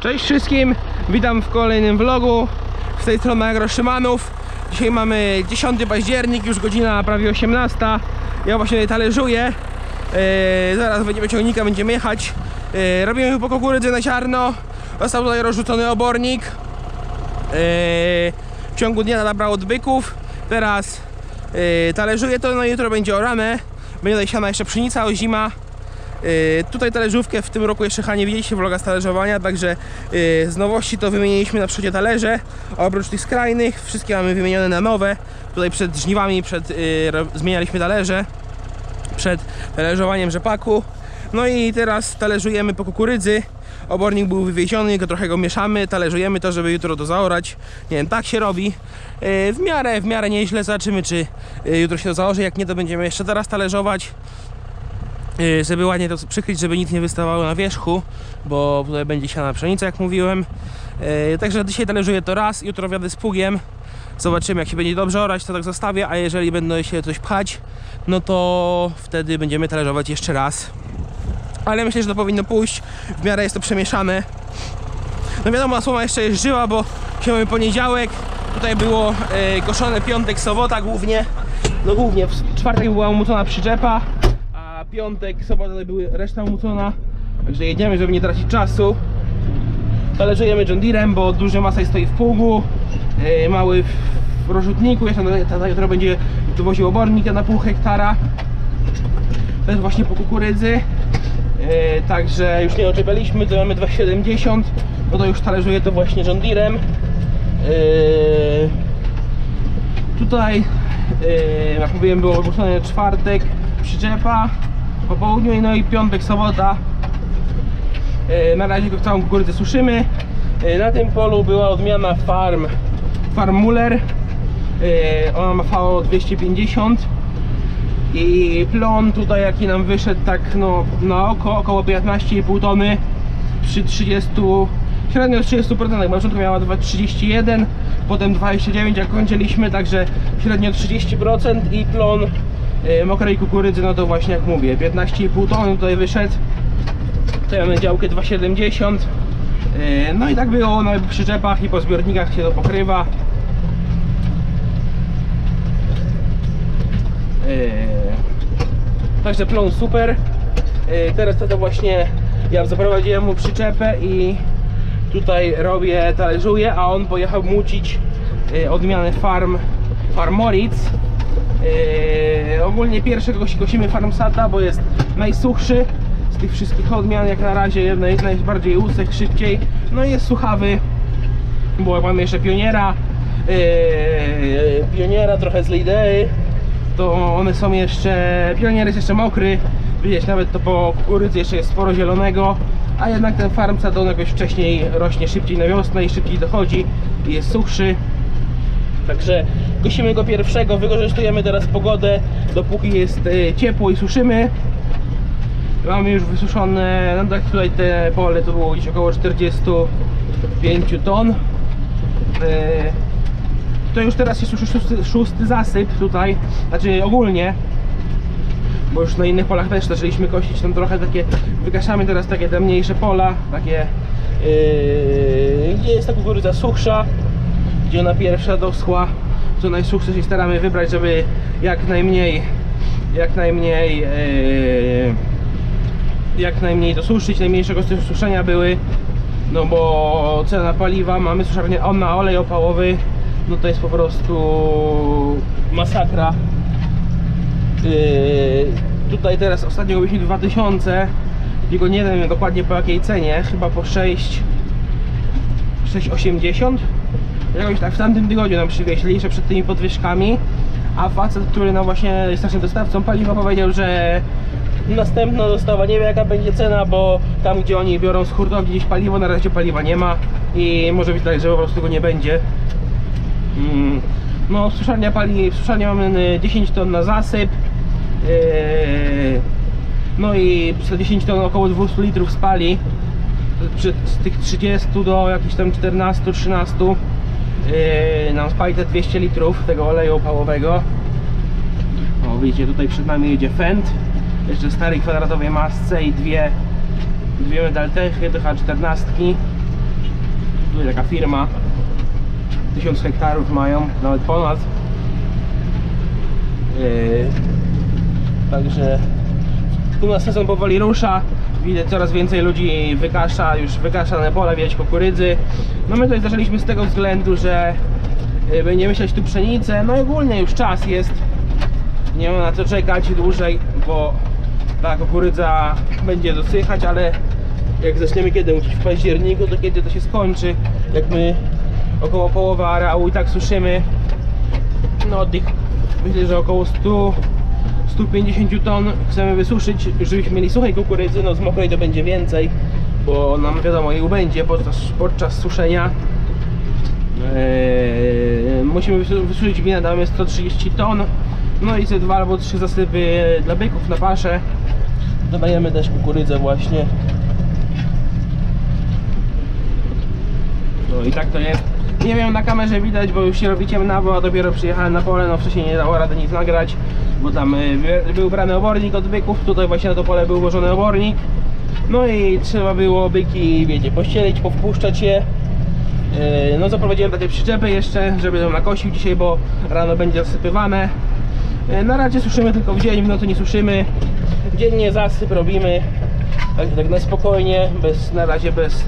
Cześć wszystkim, witam w kolejnym vlogu. Z tej strony Agro Szymanów. Dzisiaj mamy 10 październik, już godzina prawie 18. Ja właśnie talerzuję. E, zaraz będziemy ciągnika, będziemy jechać. E, robimy po kukurydzy na ziarno. Został tutaj rozrzucony obornik. E, w ciągu dnia nabrał odbyków. Teraz e, talerzuję to, no i jutro będzie orane. Będzie tutaj siana jeszcze pszenica, ozima. Yy, tutaj talerzówkę w tym roku jeszcze chyba nie widzieliście vloga z talerzowania, także yy, z nowości to wymieniliśmy na przodzie talerze, oprócz tych skrajnych wszystkie mamy wymienione na nowe. Tutaj przed żniwami przed, ro- zmienialiśmy talerze, przed talerzowaniem rzepaku. No i teraz talerzujemy po kukurydzy. Obornik był wywieziony, go trochę go mieszamy, talerzujemy to, żeby jutro to zaorać. Nie wiem, tak się robi. W miarę, w miarę nieźle. Zobaczymy, czy jutro się to założy. Jak nie, to będziemy jeszcze teraz talerzować. Yy, żeby ładnie to przykryć, żeby nic nie wystawało na wierzchu, bo tutaj będzie siana pszenica, jak mówiłem. Yy, Także dzisiaj talerzuję to raz, jutro wiadę z pługiem. Zobaczymy, jak się będzie dobrze orać, to tak zostawię, a jeżeli będę się coś pchać, no to wtedy będziemy talerzować jeszcze raz. Ale myślę, że to powinno pójść, w miarę jest to przemieszane. No wiadomo, słoma jeszcze jest żywa, bo dzisiaj mamy poniedziałek, tutaj było yy, koszone piątek, sobota głównie. No głównie, w czwartek była umucona przyczepa, piątek, sobota były reszta umucona. Także jedziemy, żeby nie tracić czasu. Talerzujemy John Deerem, bo duży masaj stoi w pługu, yy, mały w rozrzutniku, jeszcze jutro będzie dowoził obornik na pół hektara. To jest właśnie po kukurydzy. Yy, także już nie oczepialiśmy, to mamy 2,70 no to już talerzuję to właśnie John. Yy, tutaj, jak mówiłem, było ogłoszone czwartek przyczepa po południu, no i piątek, sobota. Yy, na razie go całą kukurydzę suszymy. Yy, na tym polu była odmiana Farm, farm Muller. Yy, ona ma VO 250 i plon tutaj jaki nam wyszedł tak no na oko około 15,5 tony przy 30 średnio 30% na początku miała 31 potem 29 jak kończyliśmy także średnio 30% i plon mokrej kukurydzy no to właśnie jak mówię 15,5 tony tutaj wyszedł tutaj mamy działkę 2,70 y, no i tak było na przyczepach i po zbiornikach się to pokrywa Yy, Także plon super. Teraz to, to właśnie ja zaprowadziłem mu przyczepę i tutaj robię, talerzuję, a on pojechał mucić odmianę farm, farm Moritz. Yy, ogólnie pierwszego kosi- kosimy farm Sata, bo jest najsuchszy z tych wszystkich odmian, jak na razie naj, najbardziej usek, szybciej. No i jest suchawy, bo mamy jeszcze pioniera, yy, pioniera trochę z lidei, to one są jeszcze, pionier jest jeszcze mokry, widać nawet to po kukurydzy jeszcze jest sporo zielonego, a jednak ten farmca to on jakoś wcześniej rośnie szybciej na wiosnę i szybciej dochodzi i jest suchszy. Także kosimy go pierwszego, wykorzystujemy teraz pogodę, dopóki jest e, ciepło i suszymy. Mamy już wysuszone, no tak tutaj te pole to było gdzieś około 45 ton. E, to już teraz jest już szósty, szósty zasyp tutaj, znaczy ogólnie, bo już na innych polach też zaczęliśmy kosić tam trochę takie, wykaszamy teraz takie te mniejsze pola, takie, yy, gdzie jest ta kukurydza suchsza, gdzie ona pierwsza doschła, co najsuchsze się staramy wybrać, żeby jak najmniej, jak najmniej, yy, jak najmniej dosuszyć, najmniejsze koszty suszenia były, no bo cena paliwa, mamy suszarnię on na olej opałowy, no to jest po prostu masakra. Yy, tutaj teraz ostatnio kupiliśmy 2000, tylko nie wiem dokładnie po jakiej cenie, chyba po 6 6,80 jakoś tak w tamtym tygodniu nam przywieźli, jeszcze przed tymi podwyżkami a facet, który no właśnie jest naszym dostawcą paliwa powiedział, że następna dostawa nie wie jaka będzie cena, bo tam gdzie oni biorą z hurtowni gdzieś paliwo, na razie paliwa nie ma i może być tak, że po prostu go nie będzie Mm, No, suszarnia pali, w suszarni mamy y, 10 ton na zasyp. Yy, No i przez 10 ton około 200 litrów spali. Z tych 30 do jakichś tam 14-13 yy, nam spali te 200 litrów tego oleju opałowego. O, widzicie, tutaj przed nami jedzie Fendt. Jeszcze starej kwadratowej masce i dwie, dwie medaltechy, to chyba 14. Tutaj taka firma. 1000 hektarów mają, nawet ponad. Yy, Także tu na sezon powoli rusza. Widać coraz więcej ludzi wykasza, już wykaszane pola, widać kukurydzy. No my tutaj zaczęliśmy z tego względu, że y, będziemy siać tu pszenicę. No i ogólnie już czas jest. Nie ma na co czekać dłużej, bo ta kukurydza będzie dosychać, ale jak zaczniemy kiedy musieć w październiku, to kiedy to się skończy? Jak my około połowy areału i tak suszymy, no tych myślę, że około 100 150 ton chcemy wysuszyć, żebyśmy mieli suchej kukurydzy, no z mokrej to będzie więcej, bo nam wiadomo jej ubędzie podczas, podczas suszenia. Eee, musimy wysu- wysuszyć winę, damy 130 ton, no i ze dwa albo trzy zasypy dla byków na paszę. Dodajemy też kukurydzę właśnie. No i tak to jest. Nie wiem, na kamerze widać, bo już się robi ciemnawo, a dopiero przyjechałem na pole, no wcześniej nie dało rady nic nagrać, bo tam wy- był brany obornik od byków, tutaj właśnie na to pole był ułożony obornik. No i trzeba było byki, wiecie, pościelić, powpuszczać je. Yy, No zaprowadziłem takie przyczepy jeszcze, żeby ją nakosił dzisiaj, bo rano będzie zasypywane. Yy, Na razie suszymy tylko w dzień, w nocy nie suszymy. Dziennie zasyp robimy, tak, tak na spokojnie, bez, na razie bez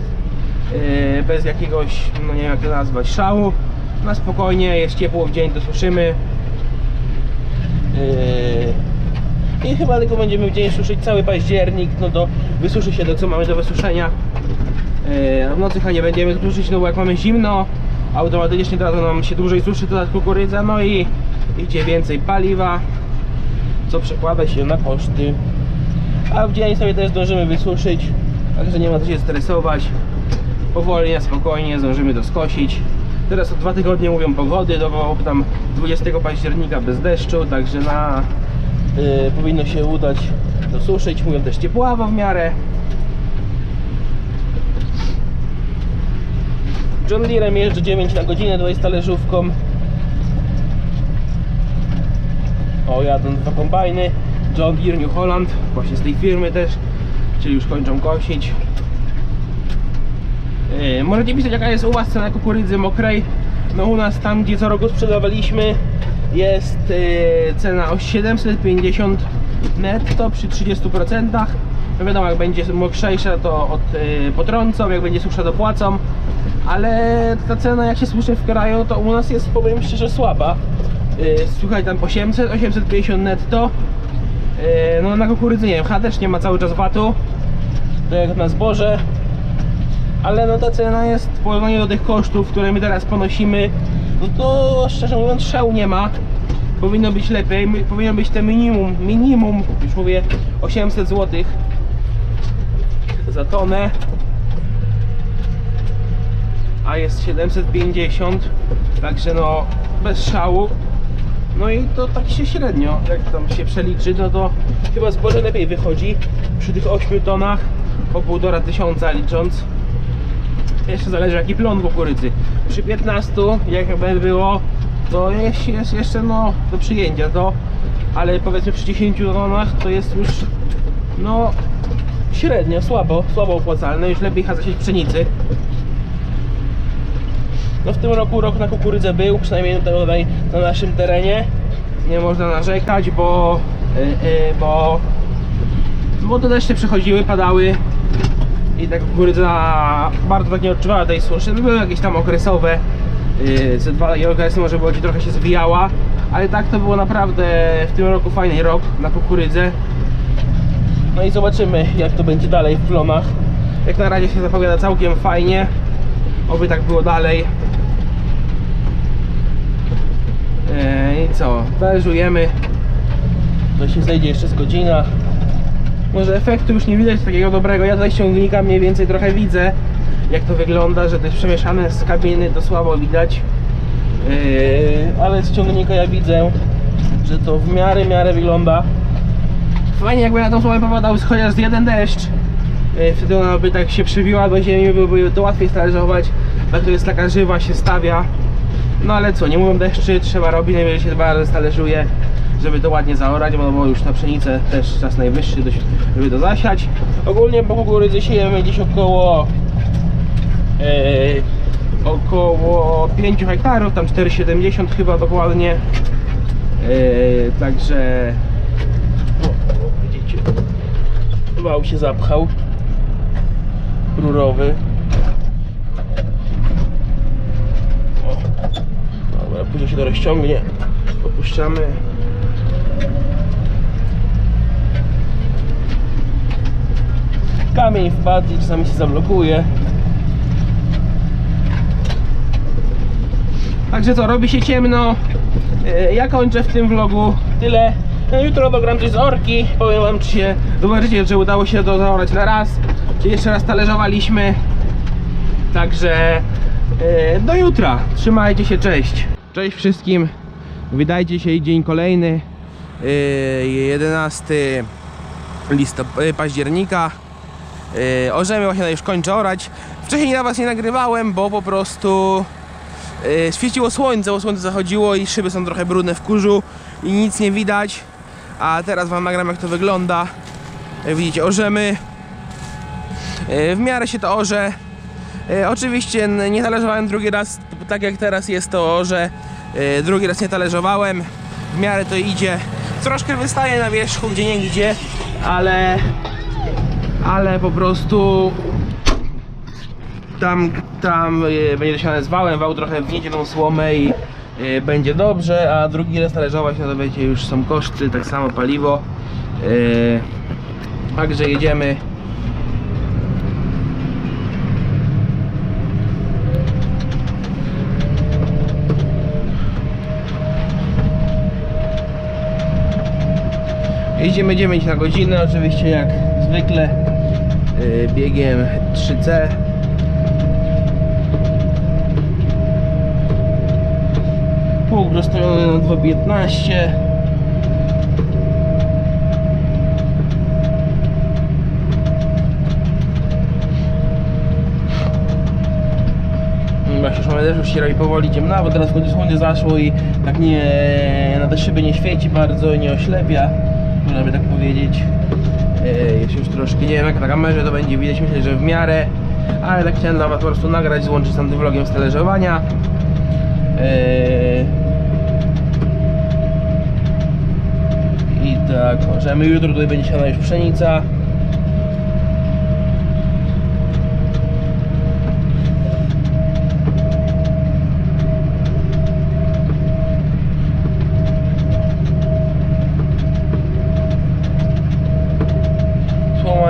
bez jakiegoś, no nie wiem jak to nazwać, szału. Na spokojnie, jest ciepło w dzień, to suszymy. Yy, I chyba tylko będziemy w dzień suszyć cały październik, no to wysuszy się to co mamy do wysuszenia. Yy, W nocy chyba nie będziemy suszyć, no bo jak mamy zimno, automatycznie teraz nam się dłużej suszy to kukurydza, no i idzie więcej paliwa, co przekłada się na koszty. A w dzień sobie też zdążymy wysuszyć, także nie ma co się stresować. Powoli, spokojnie zdążymy to skosić. Teraz o dwa tygodnie mówią pogody, do tam 20 października bez deszczu, także na y, powinno się udać dosuszyć. Mówią też ciepławo w miarę. John Deerem jeżdżę 9 na godzinę tutaj z talerzówką. O, jadą dwa kombajny. John Deere New Holland, właśnie z tej firmy też, czyli już kończą kosić. Yy, Możecie pisać jaka jest u Was cena kukurydzy mokrej. No u nas tam gdzie co roku sprzedawaliśmy jest yy, cena o 750 netto przy 30%. No wiadomo jak będzie mokrzejsza to od, yy, potrącą, jak będzie susza dopłacą. Ale ta cena jak się słyszy w kraju to u nas jest powiem szczerze słaba. Słuchaj tam 800, 850 netto. No na kukurydzy nie wiem, też nie ma cały czas VAT-u. To jak na zboże ale no ta cena jest w porównaniu do tych kosztów, które my teraz ponosimy, no to szczerze mówiąc szału nie ma. Powinno być lepiej, powinno być te minimum, minimum, już mówię 800 zł za tonę, a jest 750, także no bez szału. No i to tak się średnio, jak tam się przeliczy, no to chyba zboże lepiej wychodzi przy tych 8 tonach po półtora tysiąca licząc. Jeszcze zależy jaki plon kukurydzy. Przy 15 jak by było, to jest, jest jeszcze no do przyjęcia to, ale powiedzmy przy 10 tonach to jest już no średnio, słabo, słabo opłacalne, już lepiej zasieć pszenicy. No w tym roku rok na kukurydzę był, przynajmniej tutaj na naszym terenie. Nie można narzekać, bo, yy, yy, bo, bo te deszcze przychodziły, padały i ta kukurydza bardzo tak nie odczuwała tej suszy. Były jakieś tam okresowe, ze dwa takie okresy może było, gdzie trochę się zwijała, ale tak to było naprawdę w tym roku fajny rok na kukurydzę. No i zobaczymy jak to będzie dalej w plonach. Jak na razie się zapowiada całkiem fajnie. Oby tak było dalej. Eee, I co? Talerzujemy. To się zejdzie jeszcze z godzina. Może efektu już nie widać takiego dobrego. Ja tutaj ściągnika mniej więcej trochę widzę, jak to wygląda, że to jest przemieszane z kabiny, to słabo widać. Yy, ale z ciągnika ja widzę, że to w miarę, miarę wygląda. Fajnie jakby na tą słomę popadał chociaż jeden deszcz. Yy, wtedy ona by tak się przybiła do ziemi, byłoby to łatwiej stalerzować. Tak to jest taka żywa, się stawia. No ale co, nie mówią deszczy, trzeba robić, najwyżej się dwa razy stalerzuje, żeby to ładnie zaorać, bo, bo już na pszenicę też czas najwyższy, żeby to zasiać. Ogólnie po kukurydzy siejemy gdzieś około e, około 5 hektarów, tam 4,70 chyba dokładnie. Yy, także o, o, widzicie, wał się zapchał rurowy. O, dobra, później się to rozciągnie. Opuszczamy. Kamień wpadł i czasami się zablokuje. Także co, robi się ciemno. E, Ja kończę w tym vlogu tyle. No, jutro dogram coś z orki. Powiem wam, czy się zobaczycie, że udało się to zaorać na raz. Czy jeszcze raz talerzowaliśmy. Także e, do jutra. Trzymajcie się, cześć. Cześć wszystkim. Witajcie dzisiaj dzień kolejny. E, 11 listop- e, października. Yy, orzemy właśnie już kończę orać. Wcześniej na was nie nagrywałem, bo po prostu yy, świeciło słońce, bo słońce zachodziło i szyby są trochę brudne w kurzu i nic nie widać. A teraz wam nagram jak to wygląda. Widzicie, orzemy. Yy, w miarę się to orze. Yy, oczywiście nie talerzowałem drugi raz, tak jak teraz jest to orze. Yy, drugi raz nie talerzowałem. W miarę to idzie. Troszkę wystaje na wierzchu, gdzie nie gdzie, ale ale po prostu tam, tam e, będzie dosiane z wałem, wał trochę wgniecie tą słomę i e, będzie dobrze, a drugi raz talerzować, no to wiecie, już są koszty, tak samo paliwo. E, Także jedziemy. Jedziemy 9 na godzinę, oczywiście jak zwykle yy, biegiem 3C. Pług na 2.15. Właśnie szumie deszczu się robi powoli ciemna, bo teraz w końcu słońce zaszło i tak nie na te szyby nie świeci bardzo, nie oślepia, można by tak powiedzieć. Jest już troszkę, nie wiem jak na kamerze to będzie widać, myślę, że w miarę, ale tak chciałem dla was po prostu nagrać, złączyć z tamtym vlogiem z talerzowania. I tak, możemy jutro tutaj będzie siana już pszenica.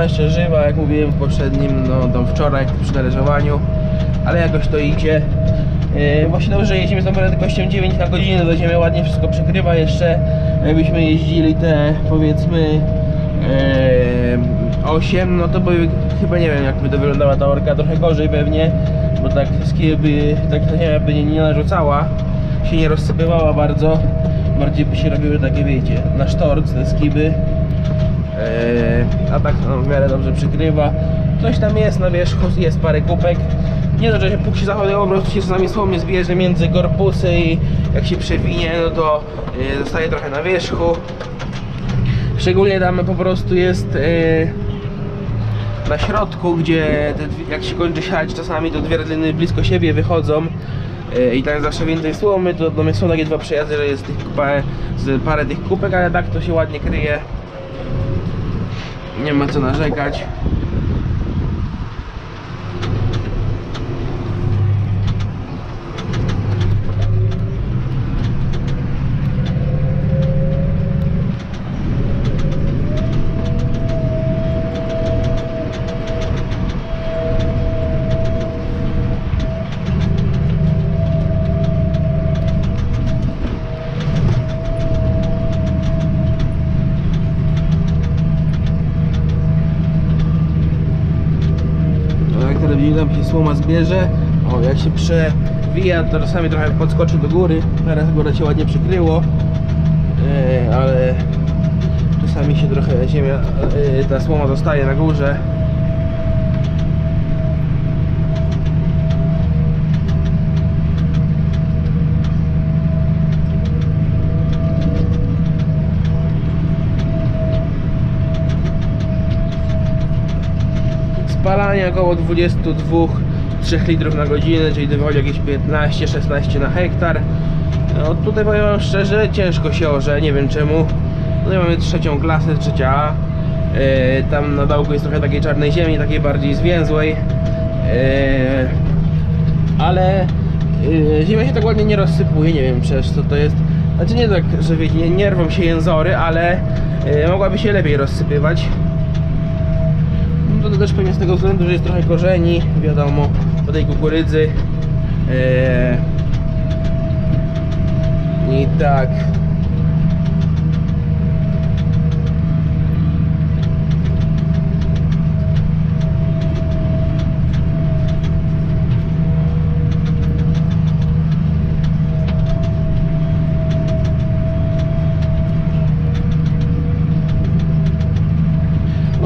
Słoma jeszcze żywa, jak mówiłem w poprzednim, no tam wczoraj przy talerzowaniu, ale jakoś to idzie. Yy, właśnie dobrze, jedziemy z tą prędkością 9 na godzinę, do ziemi ładnie wszystko przykrywa jeszcze. Jakbyśmy jeździli te powiedzmy yy, 8, no to by chyba nie wiem jak by to wyglądała ta orka, trochę gorzej pewnie, bo tak by, tak ta ziemia by nie, nie narzucała, się nie rozsypywała bardzo, bardziej by się robiły takie wiecie, na sztorc te skiby. Eee, a tak w miarę dobrze przykrywa. Coś tam jest na wierzchu, jest parę kupek. Nie to, że się póki się zachodzi, po prostu się czasami słomie zbierze między korpusy i jak się przewinie, no to e, zostaje trochę na wierzchu. Szczególnie tam po prostu jest e, na środku, gdzie te, jak się kończy siać, czasami to dwie rodziny blisko siebie wychodzą. I tam zawsze więcej słomy, to natomiast są takie dwa przejazdy, że jest tych parę, parę tych kupek, ale tak to się ładnie kryje. Nie ma co narzekać. Słoma zbierze, o jak się przewija, to czasami trochę podskoczy do góry. Teraz góra się ładnie przykryło, e, ale czasami się trochę ziemia, e, ta słoma zostaje na górze. Spalanie około 22 3 litrów na godzinę, czyli wychodzi jakieś 15-16 na hektar. No tutaj powiem wam szczerze, ciężko się orze, nie wiem czemu. Tutaj mamy trzecią klasę, trzecia A. E, tam na dałku jest trochę takiej czarnej ziemi, takiej bardziej zwięzłej. E, ale e, ziemia się tak ładnie nie rozsypuje, nie wiem przecież co to jest. Znaczy nie tak, że wiecie, nie, nie rwą się jęzory, ale mogłaby się lepiej rozsypywać. To też pewnie z tego względu, że jest trochę korzeni, wiadomo, po tej kukurydzy. E, I tak.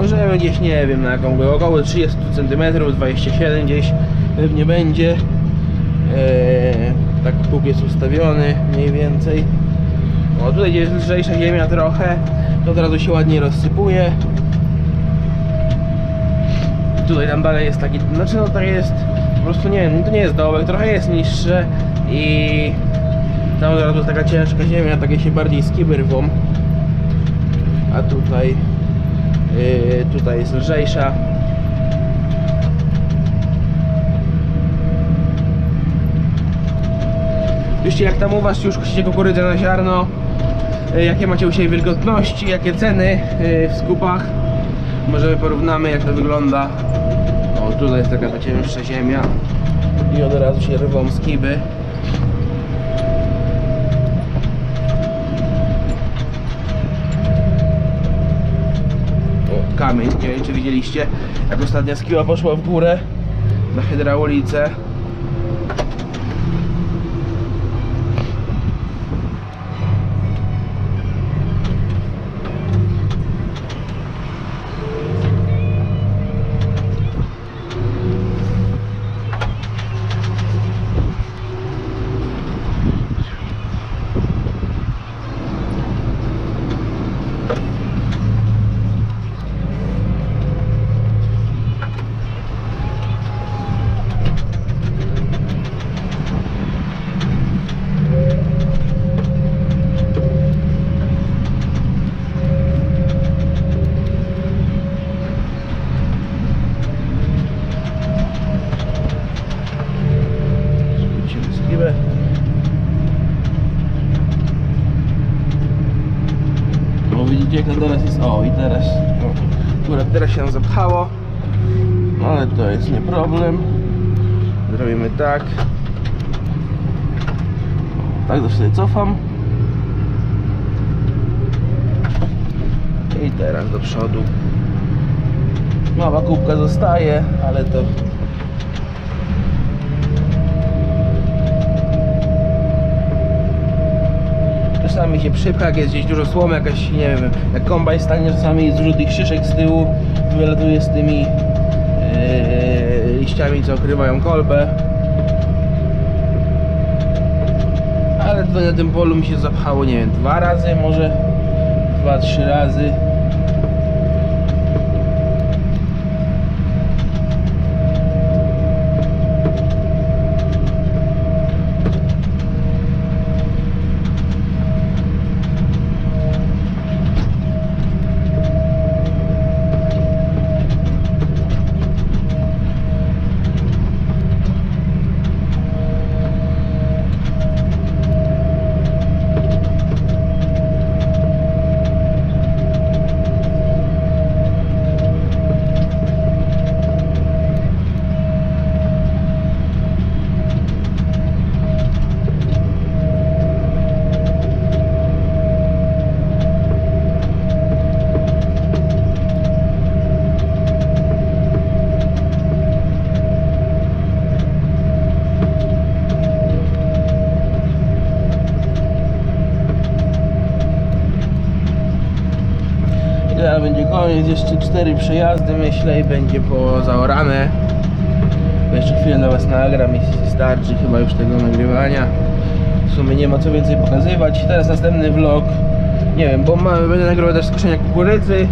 Możemy gdzieś, nie wiem na jaką go, około 30 cm, 27 gdzieś pewnie będzie. Eee, tak pług jest ustawiony mniej więcej. O, tutaj gdzie jest lżejsza ziemia trochę, to od razu się ładnie rozsypuje. Tutaj tam dalej jest taki, znaczy no to jest, po prostu nie wiem, to nie jest dołek, trochę jest niższe i tam od razu jest taka ciężka ziemia, takie się bardziej skibyrwą. A tutaj tutaj jest lżejsza. Jak tam u Was już kusicie kukurydzę na ziarno, yy, jakie macie u siebie wilgotności, jakie ceny yy, w skupach. Możemy porównamy jak to wygląda. O, tutaj jest taka ta cięższa ziemia i od razu się rwą skiby. Kamień, nie wiem czy widzieliście jak ostatnia skiła poszła w górę na hydraulice Skrócimy skibę. No widzicie jak to teraz jest, o i teraz, no, akurat teraz się nam zapchało, no, ale to jest nie problem. Zrobimy tak. Tak to sobie cofam. I teraz do przodu. Mała kubka zostaje, ale to Czasami się przypcha, jak jest gdzieś dużo słomy, jakaś, nie wiem, jak kombajn stanie, czasami jest dużo tych szyszek z tyłu, wylatuje z tymi liściami, co okrywają kolbę. Ale tutaj na tym polu mi się zapchało, nie wiem, dwa razy, może dwa, trzy razy. Cztery przejazdy myślę i będzie po zaorane. Jeszcze chwilę na Was nagram, jeśli starczy chyba już tego nagrywania. W sumie nie ma co więcej pokazywać. Teraz następny vlog. Nie wiem, bo mamy, będę nagrywał też skoszenia kukurydzy.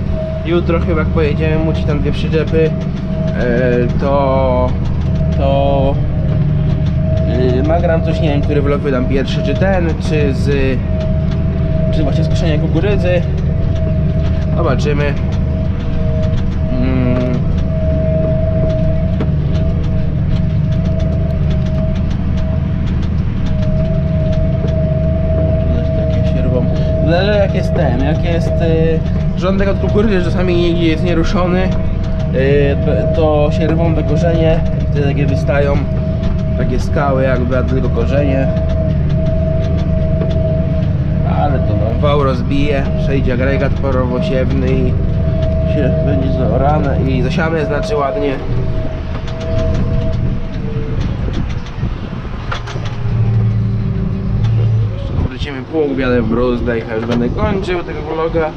Jutro chyba jak pojedziemy mucić tam dwie przyczepy, e, to to yy, nagram coś, nie wiem, który vlog wydam pierwszy, czy ten, czy z czy właśnie z koszenia kukurydzy. Zobaczymy. Zależy jak jest ten, jak jest y, rządek od kukurydzy, czasami nigdzie jest nieruszony, y, to- się rwą te korzenie, wtedy takie wystają takie skały jakby, a tylko korzenie. Ale to no, wał rozbije, przejdzie agregat porowosiewny i się będzie zaorane i zasiane znaczy ładnie. Pług, wiadę w bruzdę i już będę kończył tego vloga.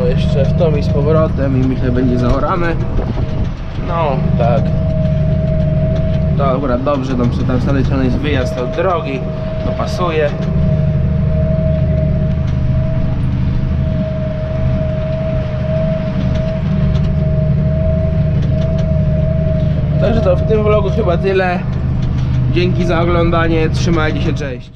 No jeszcze w tom i z i myślę będzie zaorane. No tak. Dobra, dobrze, tam, tam z tamtej strony jest wyjazd od drogi, to pasuje. Także to w tym vlogu chyba tyle. Dzięki za oglądanie, trzymajcie się, cześć.